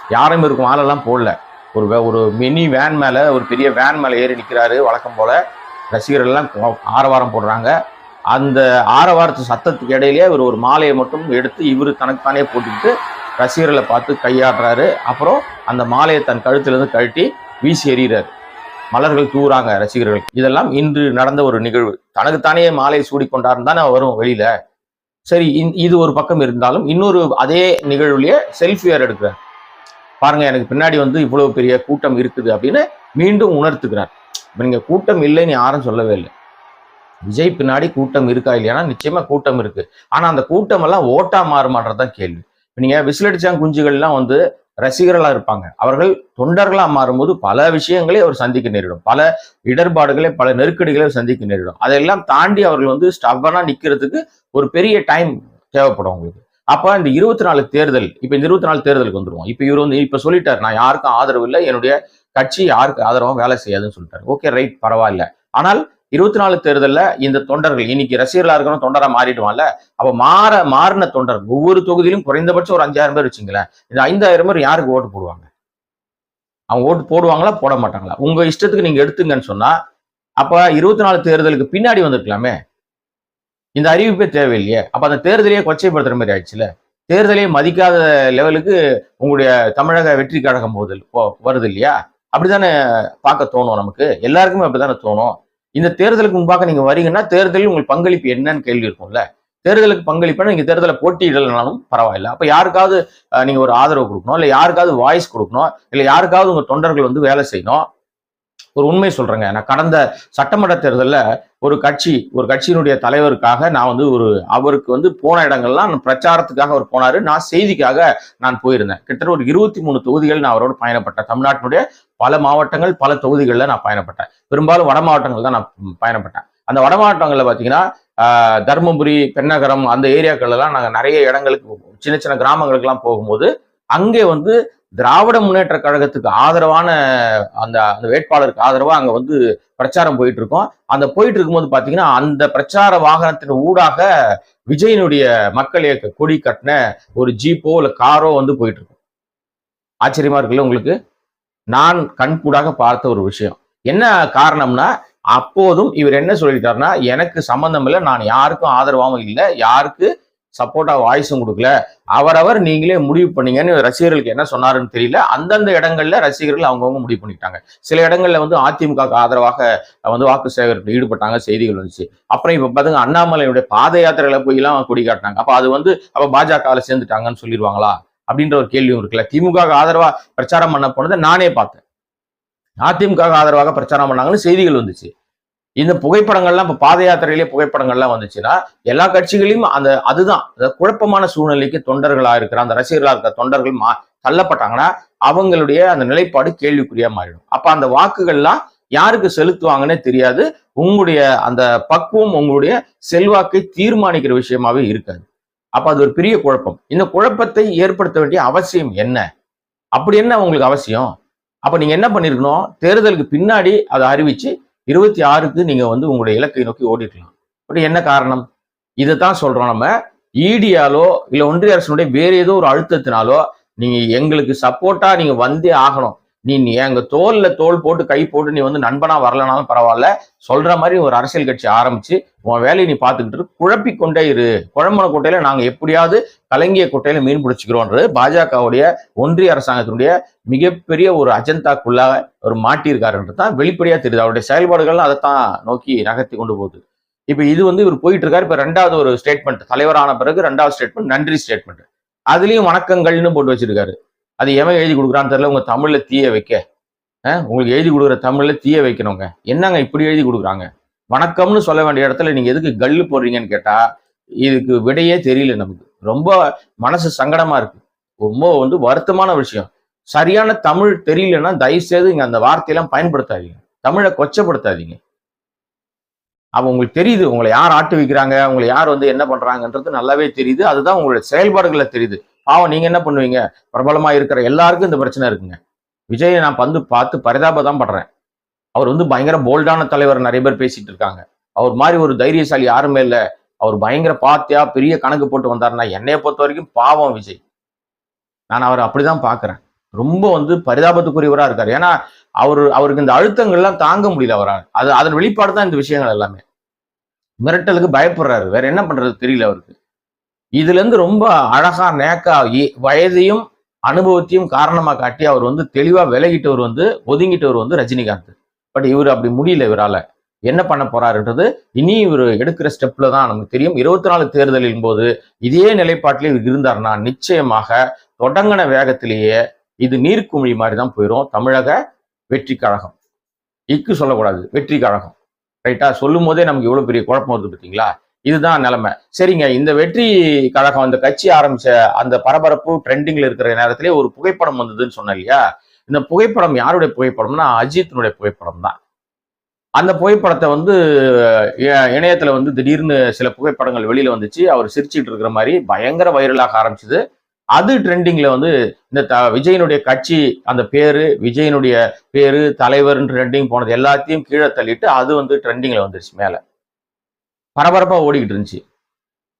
யாரும் இவருக்கு மாலைலாம் போடல. ஒரு வே- ஒரு மினி வேன் மேல ஒரு பெரிய வேன் மேல ஏறி நிற்கிறாரு வழக்கம் போல. ரசிகர்கள்லாம் ஆரவாரம் போடுறாங்க. அந்த ஆரவாரத்து சத்தத்துக்கு இடையிலேயே இவர் ஒரு மாலையை மட்டும் எடுத்து இவர் தனக்குத்தானே போட்டுக்கிட்டு ரசிகர்களை பார்த்து கையாடுறாரு. அப்புறம் அந்த மாலையை தன் கழுத்துலேருந்து கழட்டி வீசி எறிகிறார். மலர்கள் தூறாங்க ரசிகர்கள். இதெல்லாம் இன்று நடந்த ஒரு நிகழ்வு. தனக்குத்தானே மாலை சூடிக்கொண்டார் தானே வரும் வெளியில. சரி இந்- இது ஒரு பக்கம் இருந்தாலும் இன்னொரு அதே நிகழ்வுலயே செல்ஃபி வேற எடுக்கிறார்? பாருங்க எனக்கு பின்னாடி வந்து இவ்வளவு பெரிய கூட்டம் இருக்குது அப்படின்னு மீண்டும் உணர்த்துக்கிறார் இப்போ நீங்க கூட்டம் இல்லைன்னு யாரும் சொல்லவே இல்லை. விஜய் பின்னாடி கூட்டம் இருக்கா இல்லையானா நிச்சயமா கூட்டம் இருக்கு. ஆனா அந்த கூட்டம் எல்லாம் ஓட்டா மாறுமான்றதுதான் கேள்வி. இப்ப நீங்க விசிலடிச்சாங்க குஞ்சுகள்லாம் வந்து ரசிகர்களாக இருப்பாங்க. அவர்கள் தொண்டர்களாக மாறும்போது பல விஷயங்களை அவர் சந்திக்க நேரிடும். பல இடர்பாடுகளை பல நெருக்கடிகளை அவர் சந்திக்க நேரிடும். அதையெல்லாம் தாண்டி அவர்கள் வந்து ஸ்டவனாக நிற்கிறதுக்கு ஒரு பெரிய டைம் தேவைப்படும் அவங்களுக்கு. அப்போ இந்த இருபத்தி நாலு தேர்தல் இப்போ இந்த இருபத்தி நாலு தேர்தலுக்கு வந்துடுவோம் இப்போ இவர் வந்து இப்போ சொல்லிட்டார் நான் யாருக்கும் ஆதரவு இல்லை. என்னுடைய கட்சி யாருக்கு ஆதரவும் வேலை செய்யாதுன்னு சொல்லிட்டாரு. ஓகே ரைட் பரவாயில்ல. ஆனால் இருபத்தி நாலு தேர்தலில் இந்த தொண்டர்கள் இன்னைக்கு ரசிகர்களாக இருக்கணும் தொண்டராக மாறிடுவான்ல. அப்போ மாற மாறின தொண்டர் ஒவ்வொரு தொகுதியிலும் குறைந்தபட்சம் ஒரு அஞ்சாயிரம் பேர் வச்சுங்களேன். இந்த ஐந்தாயிரம் பேர் யாருக்கு ஓட்டு போடுவாங்க? அவங்க ஓட்டு போடுவாங்களா போட மாட்டாங்களா? உங்கள் இஷ்டத்துக்கு நீங்கள் எடுத்துங்கன்னு சொன்னால் அப்போ இருபத்தி நாலு தேர்தலுக்கு பின்னாடி வந்திருக்கலாமே. இந்த அறிவிப்பே தேவையில்லையே. அப்போ அந்த தேர்தலையே கொச்சைப்படுத்துகிற மாதிரி ஆயிடுச்சுல. தேர்தலையே மதிக்காத லெவலுக்கு உங்களுடைய தமிழக வெற்றி கழகம் போதல் போ- வருது இல்லையா? அப்படித்தானே பார்க்க தோணும் நமக்கு. எல்லாருக்குமே அப்படித்தானே தோணும். இந்த தேர்தலுக்கு முன்பாக நீங்க வரீங்கன்னா தேர்தலில் உங்கள் பங்களிப்பு என்னன்னு கேள்வி இருக்கும்ல. தேர்தலுக்கு பங்களிப்புனா நீங்க தேர்தலை போட்டியிடலனாலும் பரவாயில்ல. அப்ப யாருக்காவது நீங்க ஒரு ஆதரவு கொடுக்கணும் இல்ல யாருக்காவது வாய்ஸ் கொடுக்கணும் இல்ல யாருக்காவது உங்க தொண்டர்கள் வந்து வேலை செய்யணும் ஒரு உண்மை சொல்றேங்க. நான் கடந்த சட்டமன்ற தேர்தலில் ஒரு கட்சி ஒரு கட்சியினுடைய தலைவருக்காக நான் வந்து ஒரு அவருக்கு வந்து போன இடங்கள்லாம் பிரச்சாரத்துக்காக அவர் போனார். நான் செய்திக்காக நான் போயிருந்தேன். கிட்டத்தட்ட ஒரு இருபத்தி மூணு தொகுதிகள் நான் அவரோட பயணப்பட்டேன். தமிழ்நாட்டினுடைய பல மாவட்டங்கள் பல தொகுதிகளில் நான் பயணப்பட்டேன். பெரும்பாலும் வட மாவட்டங்கள் தான் நான் பயணப்பட்டேன். அந்த வட மாவட்டங்களில் பார்த்தீங்கன்னா தருமபுரி பெண்ணகரம் அந்த ஏரியாக்கள் எல்லாம் நாங்கள் நிறைய இடங்களுக்கு சின்ன சின்ன கிராமங்களுக்கெல்லாம் போகும்போது அங்கே வந்து திராவிட முன்னேற்ற கழகத்துக்கு ஆதரவான அந்த அந்த வேட்பாளருக்கு ஆதரவாக அங்கே வந்து பிரச்சாரம் போயிட்டு இருக்கோம் அந்த போயிட்டு இருக்கும்போது பார்த்தீங்கன்னா அந்த பிரச்சார வாகனத்தின் ஊடாக விஜயனுடைய மக்கள் இயக்க கொடி கட்டின ஒரு ஜீப்போ இல்லை காரோ வந்து போயிட்டு இருக்கும் ஆச்சரியமா இருக்குல்ல உங்களுக்கு? நான் கண்கூடாக பார்த்த ஒரு விஷயம். என்ன காரணம்னா அப்போதும் இவர் என்ன சொல்லிட்டாருன்னா எனக்கு சம்பந்தம் இல்லை நான் யாருக்கும் ஆதரவாகவும் இல்லை யாருக்கு சப்போர்ட்டாக வாய்ஸும் கொடுக்கல. அவரவர் நீங்களே முடிவு பண்ணீங்கன்னு ரசிகர்களுக்கு என்ன சொன்னாருன்னு தெரியல. அந்தந்த இடங்கள்ல ரசிகர்கள் அவங்கவுங்க முடிவு பண்ணிட்டாங்க சில இடங்கள்ல வந்து அதிமுக ஆதரவாக வந்து வாக்கு சேகரிப்பில் ஈடுபட்டாங்க செய்திகள் வந்துச்சு. அப்புறம் இப்போ பாத்துங்க அண்ணாமலையுடைய பாத யாத்திரையில போய்லாம் கொடி காட்டினாங்க. அப்போ அது வந்து அப்போ பாஜகவில் சேர்ந்துட்டாங்கன்னு சொல்லிடுவாங்களா? அப்படின்ற ஒரு கேள்வியும் இருக்குல்ல. திமுக ஆதரவாக ஆதரவா பிரச்சாரம் பண்ண போனதை நானே பார்த்தேன். அதிமுக ஆதரவாக பிரச்சாரம் பண்ணாங்கன்னு செய்திகள் வந்துச்சு. இந்த புகைப்படங்கள்லாம் இப்ப பாத யாத்திரையிலே புகைப்படங்கள்லாம் வந்துச்சுன்னா எல்லா கட்சிகளையும் அந்த அதுதான் அந்த குழப்பமான சூழ்நிலைக்கு தொண்டர்களா இருக்கிற அந்த ரசிகர்களா இருக்கிற தொண்டர்கள் மா தள்ளப்பட்டாங்கன்னா அவங்களுடைய அந்த நிலைப்பாடு கேள்விக்குறியா மாறிடும். அப்ப அந்த வாக்குகள்லாம் யாருக்கு செலுத்துவாங்கன்னே தெரியாது. உங்களுடைய அந்த பக்குவம் உங்களுடைய செல்வாக்கை தீர்மானிக்கிற விஷயமாவே இருக்காது. அப்ப அது ஒரு பெரிய குழப்பம். இந்த குழப்பத்தை ஏற்படுத்த வேண்டிய அவசியம் என்ன? அப்படி என்ன உங்களுக்கு அவசியம்? அப்ப நீங்க என்ன பண்ணிருக்கணும்? தேர்தலுக்கு பின்னாடி அதை அறிவிச்சு இருபத்தி ஆறுக்கு நீங்கள் வந்து உங்களுடைய இலக்கை நோக்கி ஓடிக்கலாம் பட் என்ன காரணம்? இதை தான் சொல்கிறோம் நம்ம. ஈடியாலோ இல்லை ஒன்றிய அரசினுடைய வேறு ஏதோ ஒரு அழுத்தத்தினாலோ நீங்கள் எங்களுக்கு சப்போர்ட்டாக நீங்கள் வந்தே ஆகணும். நீ நீ எங்க தோல்ல தோல் போட்டு கை போட்டு நீ வந்து நண்பனா வரலனாலும் பரவாயில்ல. சொல்ற மாதிரி ஒரு அரசியல் கட்சி ஆரம்பிச்சு உன் வேலையை நீ பார்த்துக்கிட்டு இரு, குழப்பிக் கொண்டே இரு. குழம்பன குட்டையில நாங்க எப்படியாவது கலங்கிய குட்டையில மீன் பிடிச்சிக்கிறோன்றது பாஜகவுடைய ஒன்றிய அரசாங்கத்தினுடைய மிகப்பெரிய ஒரு அஜந்தாக்குள்ளாக ஒரு மாட்டியிருக்காருன்றது தான் வெளிப்படையா தெரியுது. அவருடைய செயல்பாடுகள்லாம் அதைத்தான் நோக்கி நகர்த்தி கொண்டு போகுது. இப்ப இது வந்து இவர் போயிட்டு இருக்காரு இப்ப ரெண்டாவது ஒரு ஸ்டேட்மெண்ட் தலைவரான பிறகு ரெண்டாவது ஸ்டேட்மெண்ட் நன்றி ஸ்டேட்மெண்ட் அதுலயும் வணக்கங்கள்னு போட்டு வச்சிருக்காரு. அது எவன் எழுதி கொடுக்குறான்னு தெரியல உங்கள் தமிழில் தீய வைக்க. உங்களுக்கு எழுதி கொடுக்குற தமிழில் தீய வைக்கணுங்க. என்னங்க இப்படி எழுதி கொடுக்குறாங்க? வணக்கம்னு சொல்ல வேண்டிய இடத்துல நீங்கள் எதுக்கு கல்லு போடுறீங்கன்னு கேட்டால் இதுக்கு விடையே தெரியல நமக்கு. ரொம்ப மனசு சங்கடமாக இருக்குது ரொம்ப வந்து வருத்தமான விஷயம். சரியான தமிழ் தெரியலன்னா தயவு செய்து அந்த வார்த்தையெல்லாம் பயன்படுத்தாதீங்க. தமிழை கொச்சப்படுத்தாதீங்க. அப்போ உங்களுக்கு தெரியுது உங்களை யார் ஆட்டு வைக்கிறாங்க உங்களை யார் வந்து என்ன பண்ணுறாங்கன்றது நல்லாவே தெரியுது. அதுதான் உங்களுடைய செயல்பாடுகளில் தெரியுது. பாவம் நீங்க என்ன பண்ணுவீங்க? பிரபலமா இருக்கிற எல்லாருக்கும் இந்த பிரச்சனை இருக்குங்க. விஜயை நான் வந்து பார்த்து பரிதாபம் தான் படுறேன். அவர் வந்து பயங்கர போல்டான தலைவர் நிறைய பேர் பேசிட்டு இருக்காங்க. அவர் மாதிரி ஒரு தைரியசாலி யாருமே இல்லை. அவர் பயங்கர பாத்தியா பெரிய கணக்கு போட்டு வந்தாருன்னா என்னைய பொறுத்த வரைக்கும் பாவம் விஜய். நான் அவரை அப்படிதான் பார்க்குறேன். ரொம்ப வந்து பரிதாபத்துக்குரியவரா இருக்காரு. ஏன்னா அவர் அவருக்கு இந்த அழுத்தங்கள்லாம் தாங்க முடியல அவரால். அது அதன் வெளிப்பாடு தான் இந்த விஷயங்கள் எல்லாமே. மிரட்டலுக்கு பயப்படுறாரு. வேற என்ன பண்றது? தெரியல அவருக்கு. இதுல இருந்து ரொம்ப அழகா நேக்கா இ- வயதையும் அனுபவத்தையும் காரணமா காட்டி அவர் வந்து தெளிவா விலகிட்டவர் வந்து ஒதுங்கிட்டவர் வந்து ரஜினிகாந்த். பட் இவர் அப்படி முடியல இவரால. என்ன பண்ண போறாருன்றது இனி இவர் எடுக்கிற ஸ்டெப்ல தான் நமக்கு தெரியும். இருபத்தி நாலு தேர்தலின் போது இதே நிலைப்பாட்டிலே இவர் இருந்தாருன்னா நிச்சயமாக தொடங்கின வேகத்திலேயே இது நீர்க்குமிழி மாதிரி தான் போயிடும் தமிழக வெற்றி கழகம். இக்கு சொல்லக்கூடாது. வெற்றி கழகம். ரைட்டா சொல்லும் போதே நமக்கு எவ்வளவு பெரிய குழப்பம் வருது பார்த்தீங்களா இதுதான் நிலைமை. சரிங்க இந்த வெற்றி கழகம் அந்த கட்சி ஆரம்பிச்ச அந்த பரபரப்பு ட்ரெண்டிங்ல இருக்கிற நேரத்திலே ஒரு புகைப்படம் வந்ததுன்னு சொன்ன இல்லையா? இந்த புகைப்படம் யாருடைய புகைப்படம்னா அஜித்தினுடைய புகைப்படம் தான் அந்த புகைப்படத்தை வந்து இ- இணையத்துல வந்து திடீர்னு சில புகைப்படங்கள் வெளியில வந்துச்சு. அவர் சிரிச்சிட்டு இருக்கிற மாதிரி பயங்கர வைரலாக ஆரம்பிச்சது. அது ட்ரெண்டிங்ல வந்து இந்த த விஜயனுடைய கட்சி அந்த பேரு விஜயனுடைய பேரு தலைவர் ட்ரெண்டிங் போனது எல்லாத்தையும் கீழே தள்ளிட்டு அது வந்து ட்ரெண்டிங்ல வந்துருச்சு மேலே. பரபரப்பாக ஓடிக்கிட்டு இருந்துச்சு.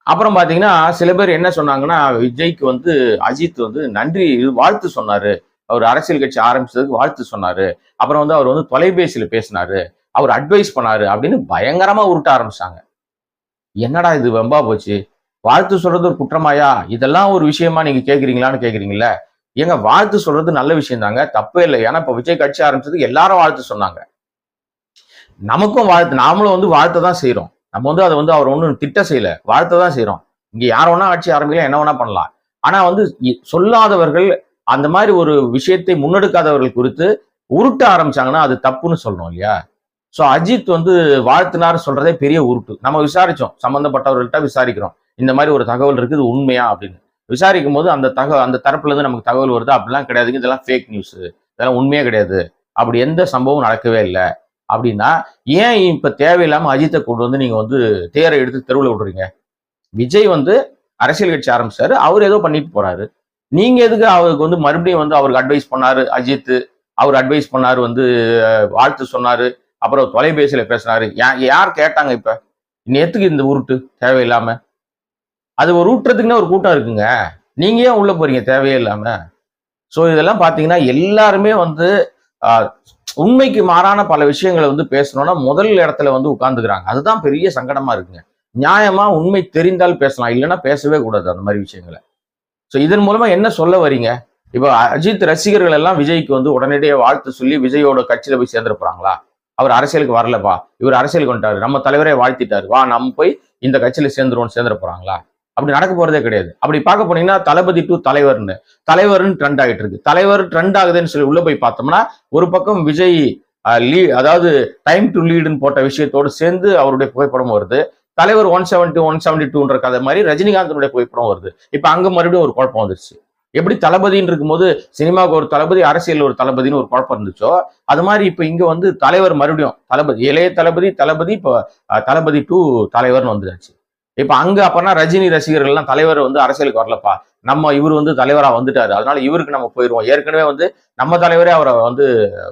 அப்புறம் பார்த்தீங்கன்னா சில பேர் என்ன சொன்னாங்கன்னா விஜய்க்கு வந்து அஜித் வந்து நன்றி இது வாழ்த்து சொன்னாரு. அவர் அரசியல் கட்சி ஆரம்பிச்சதுக்கு வாழ்த்து சொன்னாரு. அப்புறம் வந்து அவர் வந்து தொலைபேசியில் பேசினாரு. அவர் அட்வைஸ் பண்ணாரு அப்படின்னு பயங்கரமாக உருட்ட ஆரம்பிச்சாங்க. என்னடா இது வெம்பா போச்சு? வாழ்த்து சொல்றது ஒரு குற்றமாயா? இதெல்லாம் ஒரு விஷயமா நீங்க கேட்குறீங்களான்னு கேட்குறீங்களே ஏங்க வாழ்த்து சொல்றது நல்ல விஷயம் தாங்க தப்பே இல்லை. ஏன்னா இப்போ விஜய் கட்சி ஆரம்பிச்சதுக்கு எல்லாரும் வாழ்த்து சொன்னாங்க. நமக்கும் வாழ்த்து நாமளும் வந்து வாழ்த்த தான் செய்கிறோம் நம்ம வந்து அதை வந்து அவர் ஒன்றும் திட்ட செய்யல வாழ்த்த தான் செய்கிறோம் இங்கே யார் வேணா ஆட்சி ஆரம்பிக்கலாம் என்ன வேணா பண்ணலாம். ஆனால் வந்து சொல்லாதவர்கள் அந்த மாதிரி ஒரு விஷயத்தை முன்னெடுக்காதவர்கள் குறித்து உருட்ட ஆரம்பிச்சாங்கன்னா அது தப்புன்னு சொல்லணும் இல்லையா? ஸோ அஜித் வந்து வாழ்த்தினார் சொல்றதே பெரிய உருட்டு. நம்ம விசாரிச்சோம் சம்மந்தப்பட்டவர்கள்ட்ட விசாரிக்கிறோம். இந்த மாதிரி ஒரு தகவல் இருக்குது உண்மையா அப்படின்னு. விசாரிக்கும் போது அந்த தகவல் அந்த தரப்புல இருந்து நமக்கு தகவல் வருது? அப்படிலாம் கிடையாதுங்க இதெல்லாம் ஃபேக் நியூஸ் இதெல்லாம் உண்மையே கிடையாது. அப்படி எந்த சம்பவம் நடக்கவே இல்லை. அப்படின்னா ஏன் இப்போ தேவையில்லாமல் அஜித்தை கொண்டு வந்து நீங்கள் வந்து தேரை எடுத்து தெருவில் விடுறீங்க? விஜய் வந்து அரசியல் கட்சி ஆரம்பிச்சாரு அவர் ஏதோ பண்ணிட்டு போறாரு. நீங்க எதுக்கு அவருக்கு வந்து மறுபடியும் வந்து அவருக்கு அட்வைஸ் பண்ணாரு அஜித் அவர் அட்வைஸ் பண்ணாரு வந்து வாழ்த்து சொன்னாரு அப்புறம் தொலைபேசியில பேசினாரு. யார் கேட்டாங்க இப்ப? நேத்துக்கு இந்த உருட்டு தேவையில்லாம. அது ஒரு ஊட்டுறதுக்குன்னு ஒரு கூட்டம் இருக்குங்க. நீங்க ஏன் உள்ள போறீங்க தேவையே இல்லாம? ஸோ இதெல்லாம் பாத்தீங்கன்னா எல்லாருமே வந்து உண்மைக்கு மாறான பல விஷயங்களை வந்து பேசணும்னா முதல் இடத்துல வந்து உட்கார்ந்துக்கிறாங்க. அதுதான் பெரிய சங்கடமா இருக்குங்க. நியாயமா உண்மை தெரிந்தால் பேசலாம். இல்லைன்னா பேசவே கூடாது அந்த மாதிரி விஷயங்களை. ஸோ இதன் மூலமா என்ன சொல்ல வரீங்க? இப்போ அஜித் ரசிகர்கள் எல்லாம் விஜய்க்கு வந்து உடனடியாக வாழ்த்து சொல்லி விஜயோட கட்சியில போய் சேர்ந்துருப்பாங்களா? போறாங்களா அவர் அரசியலுக்கு வரலப்பா. இவர் அரசியலுக்கு வந்துட்டாரு. நம்ம தலைவரே வாழ்த்திட்டாரு. வா நம்ம போய் இந்த கட்சியில சேர்ந்துருவோம் சேர்ந்துட போறாங்களா அப்படி நடக்க போறதே கிடையாது. அப்படி பார்க்க போனீங்கன்னா தளபதி டு தலைவர்னு. தலைவர்னு ட்ரெண்ட் ஆகிட்டு இருக்கு. தலைவர் ட்ரெண்ட் ஆகுதுன்னு சொல்லி உள்ள போய் பார்த்தோம்னா ஒரு பக்கம் விஜய் லீ அதாவது டைம் டு லீடுன்னு போட்ட விஷயத்தோடு சேர்ந்து அவருடைய புகைப்படம் வருது. தலைவர் ஒன் செவன்டி ஒன் செவன்டி டூன்ற கதை மாதிரி ரஜினிகாந்தனுடைய புகைப்படம் வருது. இப்போ அங்கே மறுபடியும் ஒரு குழப்பம் வந்துருச்சு. எப்படி தளபதின்னு இருக்கும்போது சினிமாவுக்கு ஒரு தளபதி அரசியல் ஒரு தளபதின்னு ஒரு குழப்பம் இருந்துச்சோ அது மாதிரி இப்போ இங்க வந்து தலைவர் மறுபடியும் தளபதி இளைய தளபதி தளபதி இப்போ தளபதி டு தலைவர்னு வந்துருச்சு. இப்ப அங்க அப்பனா ரஜினி ரசிகர்கள்லாம் தலைவர் வந்து அரசியலுக்கு வரலப்பா. நம்ம இவர் வந்து தலைவரா வந்துட்டாரு. அதனால இவருக்கு நம்ம போயிருவோம். ஏற்கனவே வந்து நம்ம தலைவரே அவரை வந்து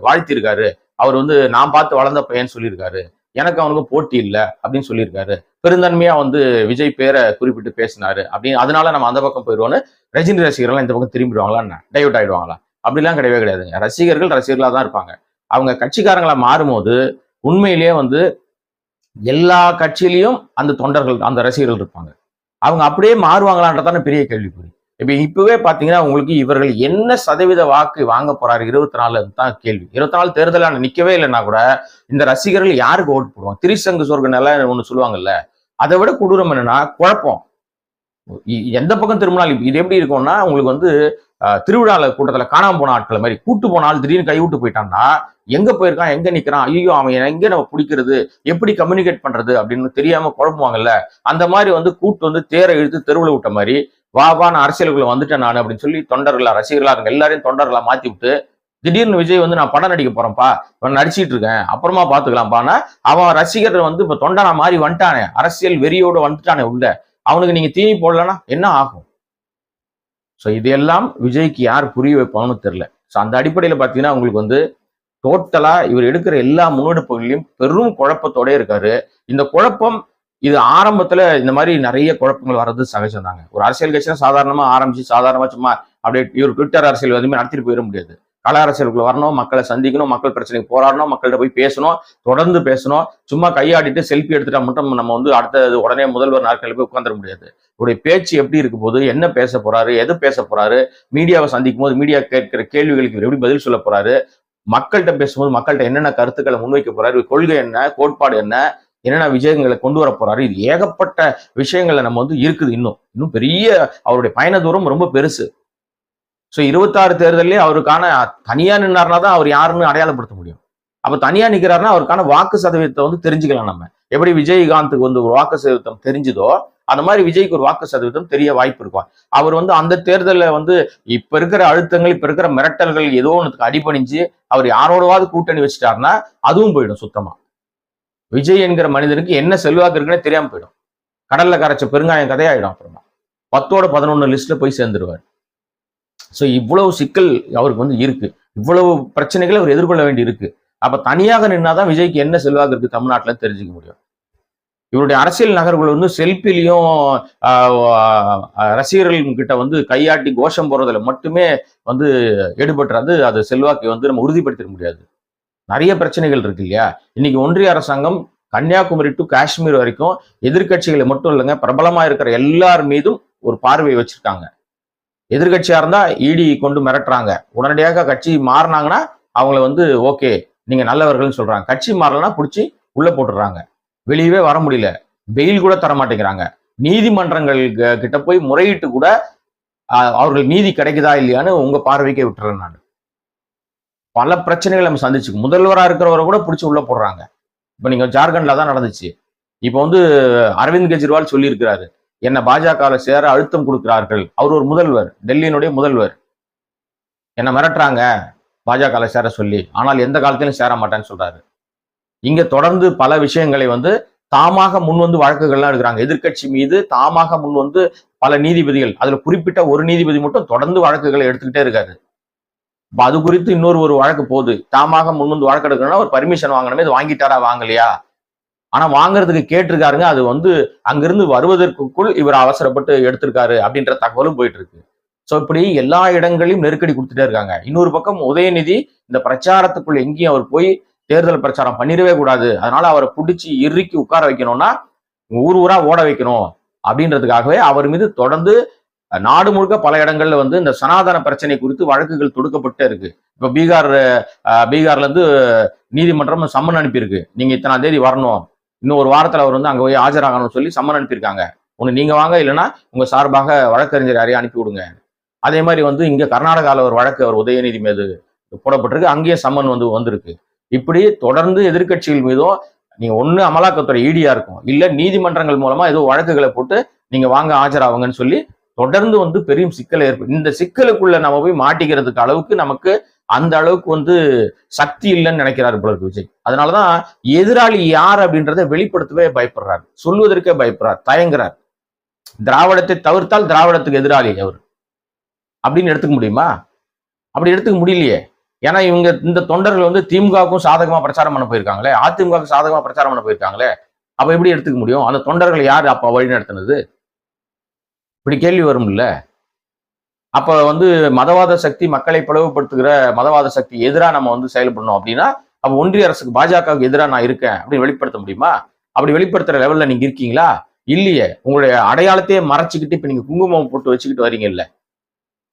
வாழ்த்திருக்காரு அவர் வந்து நான் பார்த்து வளர்ந்த பையன் சொல்லியிருக்காரு. எனக்கு அவனுக்கு போட்டி இல்லை அப்படின்னு சொல்லியிருக்காரு. பெருந்தன்மையா வந்து விஜய் பேரை குறிப்பிட்டு பேசினாரு. அப்படின்னு அதனால நம்ம அந்த பக்கம் போயிடுவோம்னு ரஜினி ரசிகர்கள்லாம் இந்த பக்கம் திரும்பிடுவாங்களா என்ன? டைவர்ட் ஆயிடுவாங்களா? அப்படிலாம் கிடையவே கிடையாதுங்க. ரசிகர்கள் ரசிகர்களாக தான் இருப்பாங்க. அவங்க கட்சிக்காரங்களா மாறும்போது உண்மையிலேயே வந்து எல்லா கட்சியிலையும் அந்த தொண்டர்கள் அந்த ரசிகர்கள் இருப்பாங்க. அவங்க அப்படியே மாறுவாங்களான்றதான பெரிய கேள்விக்குறி. இப்போ இப்பவே பார்த்தீங்கன்னா உங்களுக்கு இவர்கள் என்ன சதவீத வாக்கு வாங்க போறாரு? இருபத்தி நாலு தான் கேள்வி. இருபத்தி நாலு தேர்தலான நிற்கவே இல்லைன்னா கூட இந்த ரசிகர்கள் யாருக்கு ஓட்டு போடுவாங்க? திரிசங்கு சொர்க்க நிலை ஒன்று சொல்லுவாங்கல்ல அதை விட கொடூரம் என்னன்னா குழப்பம். எந்த பக்கம் திரும்பினாலும் இது எப்படி இருக்கும்னா உங்களுக்கு வந்து திருவிழாவில் கூட்டத்தில் காணாமல் காணாம போன ஆட்கள் மாதிரி கூட்டு போனால் திடீர்னு கைவிட்டு போயிட்டான்னா எங்க போயிருக்கான் எங்க நிக்கிறான் ஐயோ அவன் எங்க நம்ம பிடிக்கிறது எப்படி கம்யூனிகேட் பண்றது அப்படின்னு தெரியாம குழப்புவாங்கல்ல அந்த மாதிரி வந்து கூட்டு வந்து தேரை இழுத்து தெருவில் விட்ட மாதிரி வா வா நான் அரசியலுக்குள்ள வந்துட்டேன் நான் அப்படின்னு சொல்லி தொண்டர்களா ரசிகர்களா இருங்க எல்லாரையும் தொண்டர்களா மாத்தி விட்டு திடீர்னு விஜய் வந்து நான் படம் நடிக்க போறேன்ப்பா இவன் நடிச்சிட்டு இருக்கேன் அப்புறமா பாத்துக்கலாம்ப்பான்னா அவன் ரசிகர் வந்து இப்ப தொண்டனா மாறி வந்துட்டானே அரசியல் வெறியோட வந்துட்டானே உள்ள அவனுக்கு நீங்க தீனி போடலன்னா என்ன ஆகும்? ஸோ இதெல்லாம் விஜய்க்கு யார் புரிய வைப்பான்னு தெரியல. ஸோ அந்த அடிப்படையில பார்த்தீங்கன்னா உங்களுக்கு வந்து டோட்டலா இவர் எடுக்கிற எல்லா முன்னெடுப்புகளையும் பெரும் குழப்பத்தோட இருக்காரு. இந்த குழப்பம் இது ஆரம்பத்துல இந்த மாதிரி நிறைய குழப்பங்கள் வர்றது சகஜம் தாங்க ஒரு அரசியல் கட்சினா சாதாரணமா ஆரம்பிச்சு சாதாரணமா சும்மா அப்படியே இவர் ட்விட்டர் அரசியல் எதுவுமே நடத்திட்டு போயிட முடியாது. கல அரசியலுக்குள்ள வரணும் மக்களை சந்திக்கணும் மக்கள் பிரச்சனைக்கு போராடணும் மக்கள்கிட்ட போய் பேசணும் தொடர்ந்து பேசணும் சும்மா கையாடிட்டு செல்ஃபி எடுத்துட்டா மட்டும் நம்ம வந்து அடுத்தது உடனே முதல்வர் நாட்களில் போய் உட்காந்துட முடியாது. உடைய பேச்சு எப்படி இருக்க போது என்ன பேச போறாரு எது பேச போறாரு மீடியாவை சந்திக்கும் போது மீடியா கேட்கிற கேள்விகளுக்கு இவர் எப்படி பதில் சொல்ல போறாரு மக்கள்கிட்ட பேசும்போது மக்கள்கிட்ட என்னென்ன கருத்துக்களை முன்வைக்க போறாரு கொள்கை என்ன கோட்பாடு என்ன என்னென்ன விஷயங்களை கொண்டு வர போறாரு இது ஏகப்பட்ட விஷயங்களை நம்ம வந்து இருக்குது இன்னும். இன்னும் பெரிய அவருடைய பயண தூரம் ரொம்ப பெருசு. ஸோ இருபத்தாறு தேர்தலே அவருக்கான தனியா நின்னார்னா தான் அவர் யாருன்னு அடையாளப்படுத்த முடியும். அப்ப தனியா நிக்கிறாருன்னா அவருக்கான வாக்கு சதவீதத்தை வந்து தெரிஞ்சுக்கலாம் நம்ம. எப்படி விஜயகாந்துக்கு வந்து ஒரு வாக்கு சதவீதம் தெரிஞ்சுதோ அந்த மாதிரி விஜய்க்கு ஒரு வாக்கு சதவீதம் தெரிய வாய்ப்பு இருக்கும். அவர் வந்து அந்த தேர்தலில் வந்து இப்ப இருக்கிற அழுத்தங்கள் இப்ப இருக்கிற மிரட்டல்கள் ஏதோ ஒன்றுக்கு அடிபணிஞ்சு அவர் யாரோடவாவது கூட்டணி வச்சுட்டாருன்னா அதுவும் போயிடும் சுத்தமா. விஜய் என்கிற மனிதனுக்கு என்ன செல்வாக்கு இருக்குன்னே தெரியாம போயிடும். கடல்ல கரைச்ச பெருங்காயம் கதையாயிடும் அப்புறமா. பத்தோட பதினொன்னு லிஸ்ட்ல போய் சேர்ந்துருவார். ஸோ இவ்வளவு சிக்கல் அவருக்கு வந்து இருக்கு. இவ்வளவு பிரச்சனைகளை அவர் எதிர்கொள்ள வேண்டி இருக்கு அப்ப தனியாக நின்னாதான் விஜய்க்கு என்ன செல்வாக்கு இருக்கு தமிழ்நாட்டில் தெரிஞ்சுக்க முடியும். இவருடைய அரசியல் நகர்வுகள் வந்து செல்ஃபிலையும் ரசிகர்கள் கிட்ட வந்து கையாட்டி கோஷம் போறதுல மட்டுமே வந்து எடுபட்டுறது அது செல்வாக்கை வந்து நம்ம உறுதிப்படுத்திட முடியாது. நிறைய பிரச்சனைகள் இருக்கு இல்லையா? இன்னைக்கு ஒன்றிய அரசாங்கம் கன்னியாகுமரி டு காஷ்மீர் வரைக்கும் எதிர்கட்சிகளை மட்டும் இல்லைங்க பிரபலமா இருக்கிற எல்லார் மீதும் ஒரு பார்வை வச்சிருக்காங்க. எதிர்கட்சியா இருந்தா இடி கொண்டு மிரட்டுறாங்க. உடனடியாக கட்சி மாறினாங்கன்னா அவங்கள வந்து ஓகே நீங்க நல்லவர்கள்னு சொல்றாங்க. கட்சி மாறலன்னா பிடிச்சி உள்ள போட்டுடுறாங்க. வெளியவே வர முடியல. வெயில் கூட தர மாட்டேங்கிறாங்க. நீதிமன்றங்கள் க- கிட்ட போய் முறையிட்டு கூட அவர்கள் நீதி கிடைக்குதா இல்லையான்னு உங்க பார்வைக்கே விட்டுறேன் நான். பல பிரச்சனைகளை நம்ம சந்திச்சு முதல்வராக இருக்கிறவரை கூட பிடிச்சி உள்ள போடுறாங்க. இப்போ நீங்கள் ஜார்க்கண்ட்ல தான் நடந்துச்சு. இப்போ வந்து அரவிந்த் கெஜ்ரிவால் சொல்லியிருக்கிறாரு. என்ன பாஜகவில் சேர அழுத்தம் கொடுக்கிறார்கள். அவர் ஒரு முதல்வர் டெல்லியினுடைய முதல்வர். என்னை மிரட்டுறாங்க பாஜகவில் சேர சொல்லி. ஆனால் எந்த காலத்திலும் சேர மாட்டேன்னு சொல்றாரு. இங்க தொடர்ந்து பல விஷயங்களை வந்து தாமாக முன் வந்து வழக்குகள்லாம் எடுக்கிறாங்க. எதிர்க்கட்சி மீது தாமாக முன் வந்து பல நீதிபதிகள் அதுல குறிப்பிட்ட ஒரு நீதிபதி மட்டும் தொடர்ந்து வழக்குகளை எடுத்துக்கிட்டே இருக்காரு. அது குறித்து இன்னொரு ஒரு வழக்கு போகுது. தாமாக முன் வந்து வழக்கு எடுக்கணும்னா ஒரு பர்மிஷன் வாங்கணுமே இது வாங்கிட்டாரா வாங்கலையா? ஆனா வாங்குறதுக்கு கேட்டிருக்காருங்க. அது வந்து அங்கிருந்து வருவதற்குள் இவர் அவசரப்பட்டு எடுத்திருக்காரு அப்படின்ற தகவலும் போயிட்டு இருக்கு சோ இப்படி எல்லா இடங்களையும் நெருக்கடி கொடுத்துட்டே இருக்காங்க. இன்னொரு பக்கம் உதயநிதி இந்த பிரச்சாரத்துக்குள்ள எங்கேயும் அவர் போய் தேர்தல் பிரச்சாரம் பண்ணிடவே கூடாது. அதனால அவரை பிடிச்சி இறுக்கி உட்கார வைக்கணும்னா ஊர் ஊரா ஓட வைக்கணும் அப்படின்றதுக்காகவே அவர் மீது தொடர்ந்து நாடு முழுக்க பல இடங்கள்ல வந்து இந்த சனாதன பிரச்சனை குறித்து வழக்குகள் தொடுக்கப்பட்டே இருக்கு. இப்ப பீகார் பீகார்ல இருந்து நீதிமன்றம் சம்மன் அனுப்பியிருக்கு. நீங்க இத்தனாம் தேதி வரணும். இன்னும் ஒரு வாரத்தில் அவர் வந்து அங்கே போய் ஆஜராகணும்னு சொல்லி சம்மன் அனுப்பியிருக்காங்க. ஒன்று நீங்கள் வாங்க இல்லைன்னா உங்கள் சார்பாக வழக்கறிஞர் யாரையும் அனுப்பி விடுங்க. அதே மாதிரி வந்து இங்கே கர்நாடகாவில் ஒரு வழக்கு அவர் உதயநிதி மீது போடப்பட்டிருக்கு. அங்கேயே சம்மன் வந்து வந்திருக்கு. இப்படி தொடர்ந்து எதிர்க்கட்சிகள் மீதும் நீங்க ஒன்று அமலாக்கத்துறை ஈடியா இருக்கும். இல்லை நீதிமன்றங்கள் மூலமா ஏதோ வழக்குகளை போட்டு நீங்க வாங்க ஆஜராகுங்கன்னு சொல்லி தொடர்ந்து வந்து பெரும் சிக்கல் ஏற்படும் இந்த சிக்கலுக்குள்ள நம்ம போய் மாட்டிக்கிறதுக்கு அளவுக்கு நமக்கு அந்த அளவுக்கு வந்து சக்தி இல்லைன்னு நினைக்கிறாரு போல இருக்கு விஜய். அதனாலதான் எதிராளி யார் அப்படின்றத வெளிப்படுத்தவே பயப்படுறாரு. சொல்வதற்கே பயப்படுறார். தயங்குறார். திராவிடத்தை தவிர்த்தால் திராவிடத்துக்கு எதிராளி அவர். அப்படின்னு எடுத்துக்க முடியுமா? அப்படி எடுத்துக்க முடியலையே. ஏன்னா இவங்க இந்த தொண்டர்கள் வந்து திமுகவுக்கும் சாதகமா பிரச்சாரம் பண்ண போயிருக்காங்களே. அதிமுகவுக்கு சாதகமா பிரச்சாரம் பண்ண போயிருக்காங்களே. அப்ப எப்படி எடுத்துக்க முடியும்? அந்த தொண்டர்கள் யார் அப்ப வழி நடத்தினது? இப்படி கேள்வி வரும்ல. அப்போ வந்து மதவாத சக்தி மக்களை பிளவுபடுத்துகிற மதவாத சக்தி எதிராக நம்ம வந்து செயல்படணும் அப்படின்னா அப்போ ஒன்றிய அரசுக்கு பாஜகவுக்கு எதிராக நான் இருக்கேன் அப்படின்னு வெளிப்படுத்த முடியுமா? அப்படி வெளிப்படுத்துகிற லெவலில் நீங்கள் இருக்கீங்களா? இல்லையே. உங்களுடைய அடையாளத்தையே மறைச்சிக்கிட்டு இப்போ நீங்கள் குங்குமம் போட்டு வச்சுக்கிட்டு வரீங்கல்ல.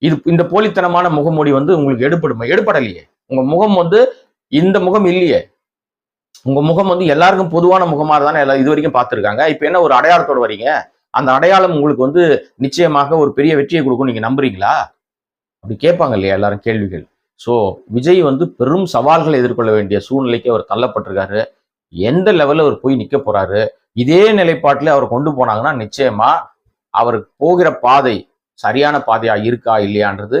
இது இந்த போலித்தனமான முகமூடி வந்து உங்களுக்கு எடுப்படுமா எடுப்படலையே உங்க முகம் வந்து இந்த முகம் இல்லையே. உங்க முகம் வந்து எல்லாருக்கும் பொதுவான முகமாக தானே எல்லாம் இது வரைக்கும் பார்த்துருக்காங்க. இப்போ என்ன ஒரு அடையாளத்தோட வரீங்க? அந்த அடையாளம் உங்களுக்கு வந்து நிச்சயமாக ஒரு பெரிய வெற்றியை கொடுக்கும் நீங்க நம்புறீங்களா? அப்படி கேட்பாங்க இல்லையா எல்லாரும் கேள்விகள். ஸோ விஜய் வந்து பெரும் சவால்களை எதிர்கொள்ள வேண்டிய சூழ்நிலைக்கு அவர் தள்ளப்பட்டிருக்காரு. எந்த லெவலில் அவர் போய் நிற்க போறாரு? இதே நிலைப்பாட்டில் அவர் கொண்டு போனாங்கன்னா நிச்சயமா அவர் போகிற பாதை சரியான பாதையா இருக்கா இல்லையான்றது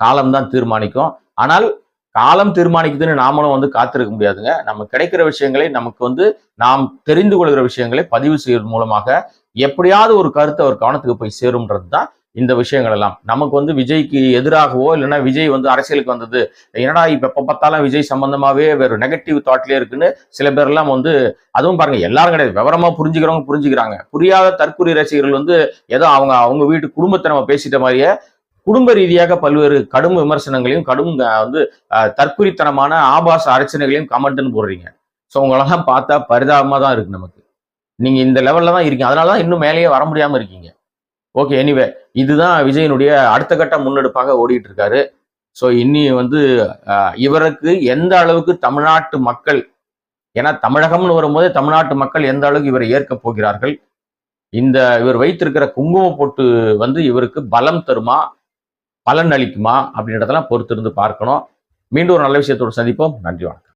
காலம்தான் தீர்மானிக்கும். ஆனால் காலம் தீர்மானிக்குதுன்னு நாமளும் வந்து காத்திருக்க முடியாதுங்க. நம்ம கிடைக்கிற விஷயங்களை நமக்கு வந்து நாம் தெரிந்து கொள்கிற விஷயங்களை பதிவு செய்வதன் மூலமாக எப்படியாவது ஒரு கருத்து அவர் கவனத்துக்கு போய் சேரும்ன்றது தான் இந்த விஷயங்கள் எல்லாம். நமக்கு வந்து விஜய்க்கு எதிராகவோ இல்லைன்னா விஜய் வந்து அரசியலுக்கு வந்தது என்னடா இப்ப எப்ப பார்த்தாலும் விஜய் சம்பந்தமாவே வேறு நெகட்டிவ் தாட்லயே இருக்குன்னு சில பேர் எல்லாம் வந்து அதுவும் பாருங்க எல்லாரும் கிடையாது விவரமா புரிஞ்சுக்கிறவங்க புரிஞ்சுக்கிறாங்க. புரியாத தற்கொலை ரசிகர்கள் வந்து ஏதோ அவங்க அவங்க வீட்டு குடும்பத்தை நம்ம பேசிட்ட மாதிரியே குடும்ப ரீதியாக பல்வேறு கடும் விமர்சனங்களையும் கடும் வந்து தற்குறித்தனமான ஆபாச அரசனைகளையும் கமெண்ட்னு போடுறீங்க. ஸோ உங்களெல்லாம் பார்த்தா பரிதாபமாக தான் இருக்கு நமக்கு. நீங்கள் இந்த லெவலில் தான் இருக்கீங்க. அதனால தான் இன்னும் மேலேயே வர முடியாமல் இருக்கீங்க. ஓகே எனிவே இதுதான் விஜயனுடைய அடுத்த கட்ட முன்னெடுப்பாக ஓடிட்டு இருக்காரு. ஸோ இன்னி வந்து இவருக்கு எந்த அளவுக்கு தமிழ்நாட்டு மக்கள் ஏன்னா தமிழகம்னு வரும்போதே தமிழ்நாட்டு மக்கள் எந்த அளவுக்கு இவரை ஏற்க போகிறார்கள்? இந்த இவர் வைத்திருக்கிற குங்கும பொட்டு வந்து இவருக்கு பலம் தருமா? பலன் அளிக்குமா அப்படின்றதெல்லாம் பொறுத்திருந்து பார்க்கணும். மீண்டும் ஒரு நல்ல விஷயத்தோடு சந்திப்போம். நன்றி வணக்கம்.